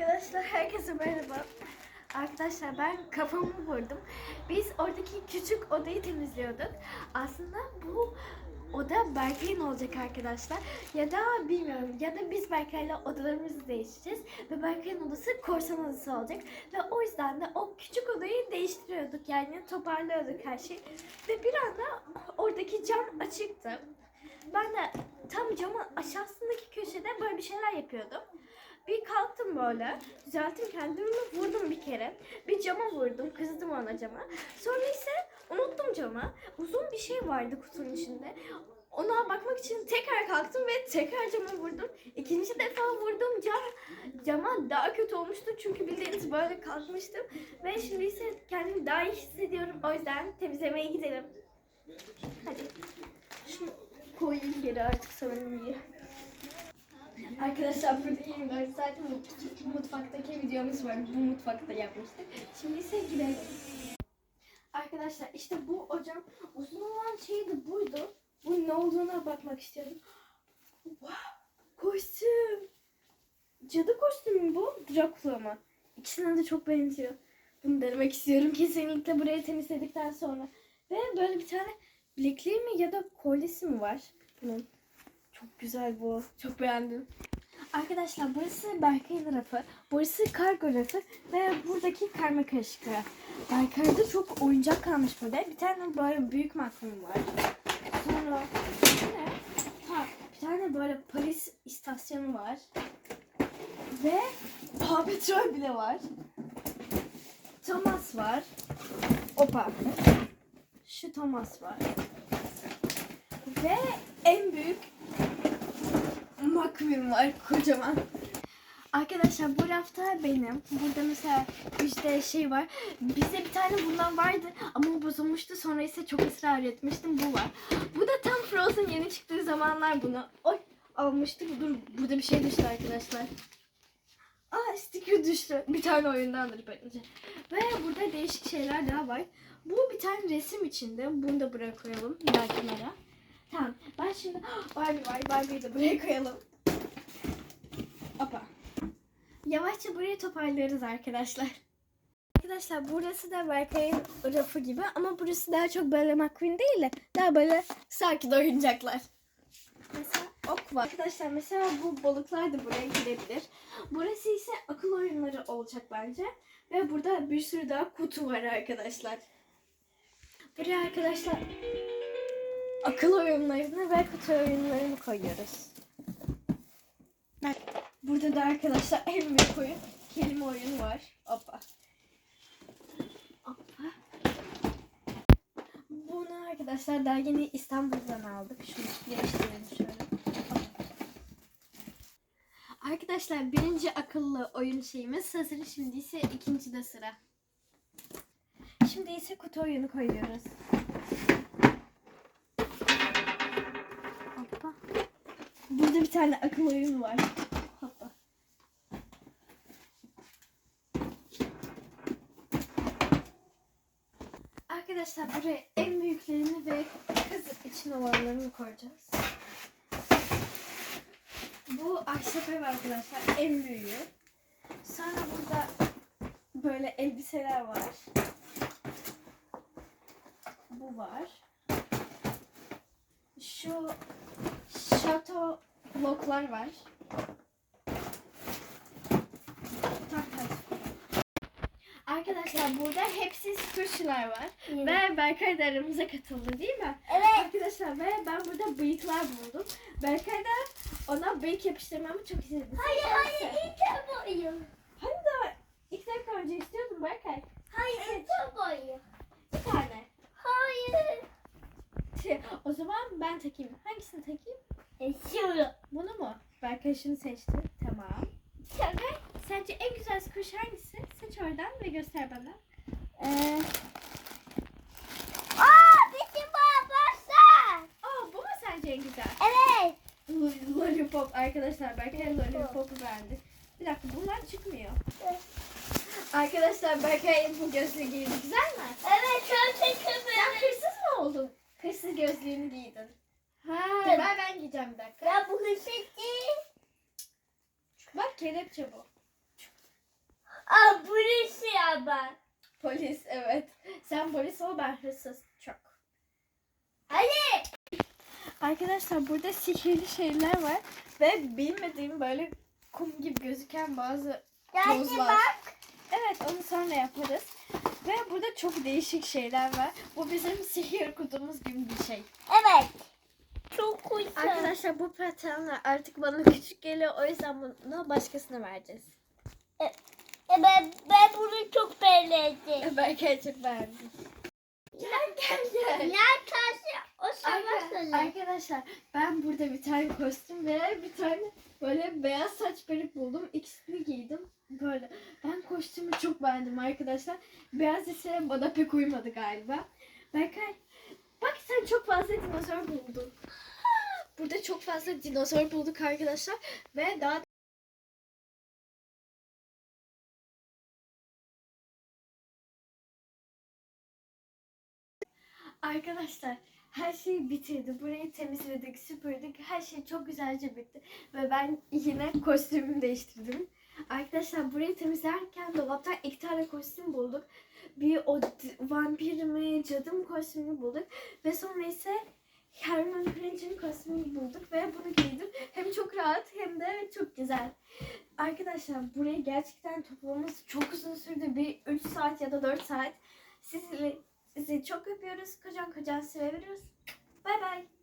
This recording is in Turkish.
Arkadaşlar herkese merhaba. Arkadaşlar ben kafamı vurdum. Biz oradaki küçük odayı temizliyorduk. Aslında bu oda Berkay'ın olacak arkadaşlar. Ya da bilmiyorum ya da biz Berkay'la odalarımızı değiştireceğiz. Ve Berkay'ın odası korsan odası olacak. Ve o yüzden de o küçük odayı değiştiriyorduk. Yani toparlıyorduk her şeyi. Ve bir anda oradaki cam açıktı. Ben de tam camın aşağısındaki köşede böyle bir şeyler yapıyordum. Bir kalktım böyle, düzelttim kendimi vurdum bir kere. Bir cama vurdum, kızdım ona cama. Sonra ise unuttum cama. Uzun bir şey vardı kutunun içinde. Ona bakmak için tekrar kalktım ve tekrar cama vurdum. İkinci defa vurdum cam, cama daha kötü olmuştu çünkü bildiğiniz böyle kalkmıştım. Ve şimdi ise kendimi daha iyi hissediyorum. O yüzden temizlemeye gidelim. Hadi. Şunu koyayım geri artık sanırım iyi. Arkadaşlar burada 24 saat mut- mutfaktaki videomuz var. Bu mutfakta yapmıştık. Şimdi ise gidelim. Arkadaşlar işte bu ocağın uzun olan şey de buydu. Bu ne olduğuna bakmak istiyorum. Wow, kostüm. Cadı kostümü mü bu? Dracula mı? İkisine de çok benziyor. Bunu denemek istiyorum kesinlikle burayı temizledikten sonra. Ve böyle bir tane bilekliği mi ya da kolyesi mi var bunun? Çok güzel bu. Çok beğendim. Arkadaşlar burası Berkay'ın rafı. Burası kargo rafı ve buradaki karma karışık raf. Berkay'da çok oyuncak kalmış burada. Bir tane böyle büyük makrum var. Sonra ne? Ha, bir tane böyle polis istasyonu var. Ve Paw Patrol bile var. Thomas var. Opa. Şu Thomas var. Ve en büyük McQueen var kocaman. Arkadaşlar bu rafta benim. Burada mesela işte şey var. Bizde bir tane bundan vardı ama o bozulmuştu. Sonra ise çok ısrar etmiştim. Bu var. Bu da tam Frozen yeni çıktığı zamanlar bunu. Oy almıştık. Dur burada bir şey düştü arkadaşlar. Aa sticker düştü. Bir tane oyundandır bence. Ve burada değişik şeyler daha var. Bu bir tane resim içinde. Bunu da koyalım. Bir. Tamam. Ben şimdi Barbie var. Barbie'yi de buraya koyalım. Hoppa. Yavaşça burayı toparlarız arkadaşlar. Arkadaşlar burası da Berkay'ın rafı gibi ama burası daha çok böyle McQueen değil de daha böyle sakin oyuncaklar. Mesela ok var. Arkadaşlar mesela bu balıklar da buraya girebilir. Burası ise akıl oyunları olacak bence. Ve burada bir sürü daha kutu var arkadaşlar. Buraya arkadaşlar akıl oyunlarını ve kutu oyunlarını koyuyoruz. Burada da arkadaşlar en büyük oyun kelime oyunu var. Hoppa. Hoppa. Bunu arkadaşlar daha yeni İstanbul'dan aldık. Şunu yerleştirelim şöyle. Hoppa. Arkadaşlar birinci akıllı oyun şeyimiz hazır. Şimdi ise ikinci de sıra. Şimdi ise kutu oyunu koyuyoruz. Bir tane akıl oyunu var. Hoppa. Arkadaşlar buraya en büyüklerini ve kız için olanlarını koyacağız. Bu ahşap ev arkadaşlar en büyüğü. Sonra burada böyle elbiseler var. Bu var. Şu şato bloklar var. Arkadaşlar burada hepsi turşular var. Ve Berkay da aramıza katıldı değil mi? Evet. Arkadaşlar ve ben burada bıyıklar buldum. Berkay da ona bıyık yapıştırmamı çok istedi. Hayır hayır ilk boyu. Hani da ilk dakika önce istiyordun Berkay. Hayır ilk boyu. Bir tane. Hayır. Şey, o zaman ben takayım. Hangisini takayım? Şimdi. Bunu mu? Berkay şunu seçti. Tamam. Berkay sence en güzel kuş hangisi? Seç oradan ve göster bana. Ee, Aa bizim babası. Aa bu mu sence en güzel? Evet. Lo- Lollipop arkadaşlar Berkay Lollipop'u beğendi. Bir dakika bunlar çıkmıyor. Arkadaşlar Berkay bu gözlüğü giydi. Güzel mi? Evet çok Sen teşekkür hırsız mı oldun? Hırsız gözlüğünü giydin. Ha, Evet. ben ben giyeceğim bir dakika. Ya bu değil. Bak kelepçe bu. Aa, burası ben. Polis evet. Sen polis ol ben hırsız. Çok. Hadi. Arkadaşlar burada sihirli şeyler var. Ve bilmediğim böyle kum gibi gözüken bazı Geldi tozlar. bak. Evet onu sonra yaparız. Ve burada çok değişik şeyler var. Bu bizim sihir kutumuz gibi bir şey. Evet. Çok güzel. Arkadaşlar bu patenler artık bana küçük geliyor. O yüzden bunu başkasına vereceğiz. E, ben, ben bunu çok beğendim. Ben gerçek beğendim. Gel gel gel. Taşı? O söyle. Arkadaşlar ben burada bir tane kostüm ve bir tane böyle beyaz saç peruk buldum. İkisini giydim. Böyle. Ben kostümü çok beğendim arkadaşlar. Beyaz ise bana pek uymadı galiba. Berkay bak sen çok fazla dinozor buldun. Burada çok fazla dinozor bulduk arkadaşlar. Ve daha Arkadaşlar her şeyi bitirdi. Burayı temizledik, süpürdük. Her şey çok güzelce bitti. Ve ben yine kostümümü değiştirdim. Arkadaşlar burayı temizlerken dolaptan iki tane kostüm bulduk. Bir o vampir mi, cadı mı kostümünü bulduk. Ve sonra ise Hermione Granger'ın kostümünü bulduk. Ve bunu giydim. Hem çok rahat hem de çok güzel. Arkadaşlar burayı gerçekten toplamamız çok uzun sürdü. Bir 3 saat ya da 4 saat. Sizi, sizi çok öpüyoruz. Kocaman kocaman seviyoruz. Bay bay.